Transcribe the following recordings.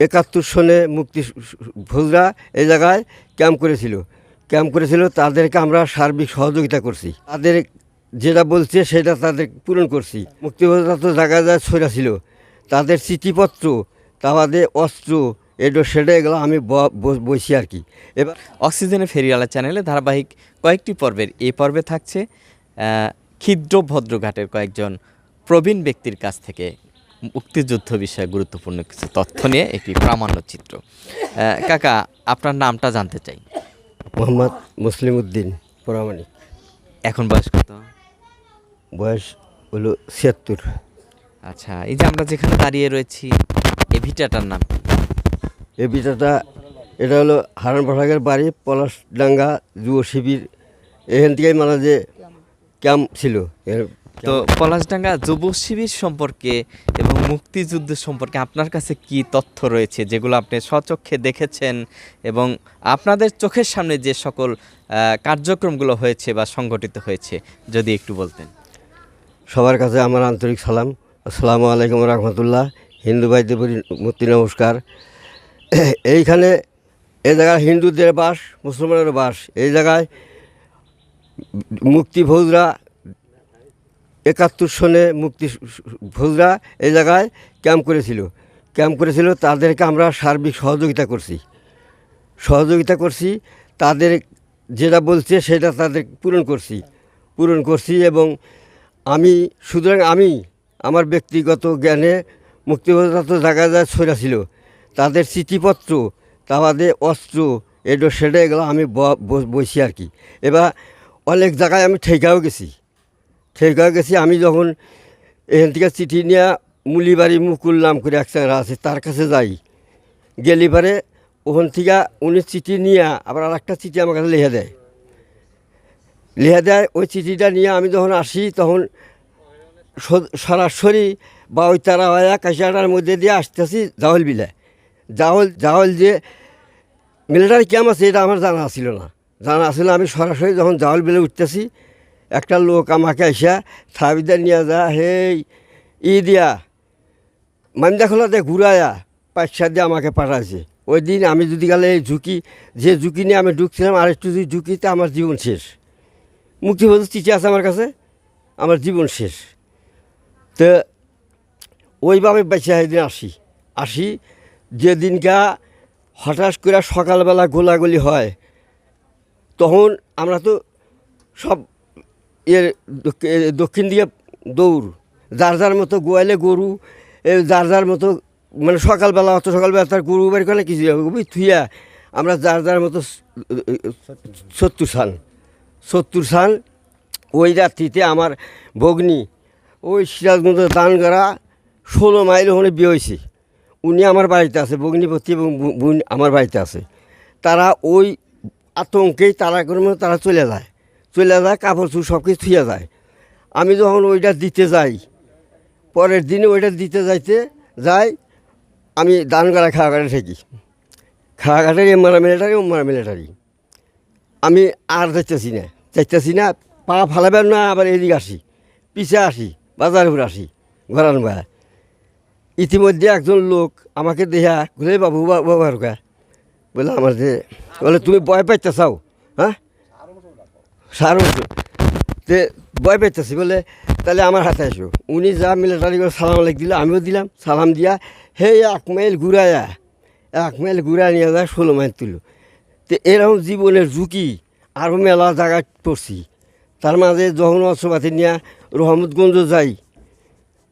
একাত্তর সনে মুক্তি ভোজরা এই জায়গায় ক্যাম্প করেছিল। ক্যাম্প করেছিল, তাদেরকে আমরা সার্বিক সহযোগিতা করছি। তাদের যেটা বলছে, সেটা তাদের পূরণ করছি। মুক্তিযোদ্ধা তো জায়গায় জায়গায় ছড়া ছিল। তাদের চিঠিপত্র তাদের অস্ত্র এটো সেটা এগুলো আমি বসি আর কি। এবার অক্সিজেনে ফেরিওয়ালা চ্যানেলে ধারাবাহিক কয়েকটি পর্বের এই পর্বে থাকছে ক্ষিদ্র ভদ্রঘাটের কয়েকজন প্রবীণ ব্যক্তির কাছ থেকে মুক্তিযুদ্ধ বিষয়ে গুরুত্বপূর্ণ কিছু তথ্য নিয়ে একটি প্রামাণ্য চিত্র। কাকা আপনার নামটা জানতে চাই। মোহাম্মদ মুসলিম উদ্দিন প্রামাণিক। এখন বয়স কত? বয়স হলো ছিয়াত্তর। আচ্ছা এই যে আমরা যেখানে দাঁড়িয়ে রয়েছি এই ভিটাটার নাম কি? এই বিটাটা এটা হলো হারান পাঠাকের বাড়ি পলাশডাঙ্গা যুব শিবির। এখান থেকেই মানে যে ক্যাম্প ছিল। এর- তো পলাশডাঙ্গা যুব শিবির সম্পর্কে এবং মুক্তিযুদ্ধ সম্পর্কে আপনার কাছে কি তথ্য রয়েছে যেগুলো আপনি স্বচক্ষে দেখেছেন এবং আপনাদের চোখের সামনে যে সকল কার্যক্রমগুলো হয়েছে বা সংগঠিত হয়েছে যদি একটু বলতেন। সবার কাছে আমার আন্তরিক সালাম। আসসালামু আলাইকুম রহমতুল্লাহ। হিন্দু ভাইদের মূর্তি নমস্কার। এইখানে এই জায়গায় হিন্দুদের বাস মুসলমানের বাস। এই জায়গায় মুক্তি ভোজরা একাত্তর সনে মুক্তি ভোজরা এই জায়গায় ক্যাম্প করেছিল। ক্যাম্প করেছিল, তাদেরকে আমরা সার্বিক সহযোগিতা করছি। সহযোগিতা করছি, তাদের যেটা বলছে সেটা তাদের পূরণ করছি। পূরণ করছি এবং আমি, সুতরাং আমি আমার ব্যক্তিগত জ্ঞানে মুক্তিযোদ্ধা তো জায়গায় জায়গায় ছড়া ছিল, তাদের চিঠিপত্র তাদের অস্ত্র, এডো সেটা এগুলো আমি বসি আর কি। এবার অনেক জায়গায় আমি ঠেকাও গেছি। ঠেকাও গেছি, আমি যখন এখান থেকে চিঠি নিয়ে মুলিবাড়ি মুকুল নাম করে এক জায়গা আছে তার কাছে যাই। গেলি পারে ওখান থেকে উনি চিঠি নিয়ে আবার আর একটা চিঠি আমার কাছে লিখে দেয়। লিখে দেয়, ওই চিঠিটা নিয়ে আমি যখন আসি তখন সরাসরি বা ওই তারা হয়ে কাশিয়াটার মধ্যে দিয়ে আসতেছি জাহল বিলে। জাহল জাহল যে মিলিটারি ক্যাম্প আছে, এটা আমার জানা ছিল না। জানা ছিল আমি সরাসরি যখন জাহল বিলে উঠতেছি একটা লোক আমাকে এসে সাবিদার নিয়ে যা হে ই দিয়া মান্দা খোলাতে ঘুরায়া পয়সা দিয়ে আমাকে পাঠাইছে। ওই দিন আমি যদি গেলে এই ঝুঁকি, যে ঝুঁকি নিয়ে আমি ঢুকছিলাম, আর একটু যদি ঝুঁকিতে আমার জীবন শেষ। মুক্তিবোধ চিঠি আছে আমার কাছে? আমার জীবন শেষ। তো ওইভাবে বেঁচে একদিন আসি। আসি, যেদিনকা হঠাৎ করে সকালবেলা গোলাগুলি হয়, তখন আমরা তো সব এর দক্ষিণ দিকে দৌড়। যার যার মতো গোয়ালে গরু যার যার মতো মানে সকালবেলা, অত সকালবেলা তার গরু বের করে কিছু থুইয়া আমরা যার যার মতো সত্তর সাল সত্তর সাল ওই রাত্রিতে আমার ভগ্নি, ওই সিরাজগঞ্জ করা ষোলো মাইল ওখানে বিয়ে হয়েছে। উনি আমার বাড়িতে আছে, ভগ্নিপতি এবং বোন আমার বাড়িতে আছে। তারা ওই আতঙ্কেই তারা করে তারা চলে যায়। চলে যায় কাপড় চুপ সব কিছু থুয়ে যায় আমি যখন ওইটা দিতে যাই পরের দিনে ওইটা দিতে যাইতে যাই আমি দানগড়া খাওয়াঘাটে থাকি খাওয়াঘাটের এমারা মিলিটারি ওমারা মিলিটারি আমি আর যাইতেছি না যাইতেছি না পা ফালাবেন না আবার এদিকে আসি পিছে আসি বাজার উপরে আসি ঘরান ভাই ইতিমধ্যে একজন লোক আমাকে দেহা ঘুরে বাবু বাবা রুকা বলে আমার যে বলে তুমি ভয় পাইতে চাও হ্যাঁ সারো তে ভয় পাইতেছি বলে, তাহলে আমার হাতে আসো। উনি যা মিলিটারি করে সালাম আলাইক দিল, আমিও দিলাম। সালাম দিয়া, হে এক মাইল ঘুরায়া এক মাইল ঘুরা নিয়ে যায়, ষোলো মাইল তুলো। তো এরকম জীবনের ঝুঁকি আরও মেলা জায়গায় পড়ছি। তার মাঝে যখন অস্ত্রপাতি নিয়ে রহমতগঞ্জ যাই,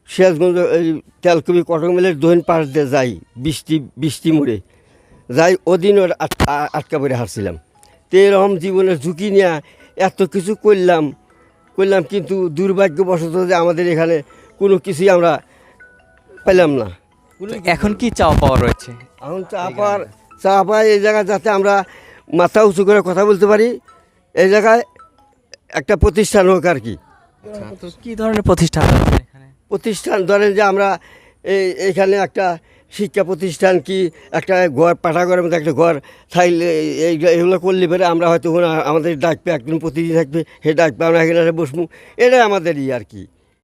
সিরাজগঞ্জ তেলকুবি কটক মিলের দহিন পাশ দিয়ে যাই, বৃষ্টি বৃষ্টি মোড়ে, যাই ওদিন আটকা পড়ে হারছিলাম তো এরকম জীবনের ঝুঁকি নিয়ে এত কিছু করলাম করলাম কিন্তু দুর্ভাগ্যবশত যে আমাদের এখানে কোনো কিছুই আমরা পেলাম না। এখন কি চাওয়া পাওয়া রয়েছে? এখন চা পাওয়ার চা পাওয়া এই জায়গায় যাতে আমরা মাথা উঁচু করে কথা বলতে পারি এই জায়গায় একটা প্রতিষ্ঠান হোক আর কি। তো কি ধরনের প্রতিষ্ঠান প্রতিষ্ঠান ধরেন যে আমরা এই এখানে একটা শিক্ষা প্রতিষ্ঠান কি একটা ঘর পাঠাঘরের মধ্যে একটা ঘর থাকলে এই এগুলো করলে পরে আমরা হয়তো আমাদের ডাকবে একজন প্রতিনিধি থাকবে সে ডাকবে আমরা এখানে বসবো। এটাই আমাদের ই আর কি।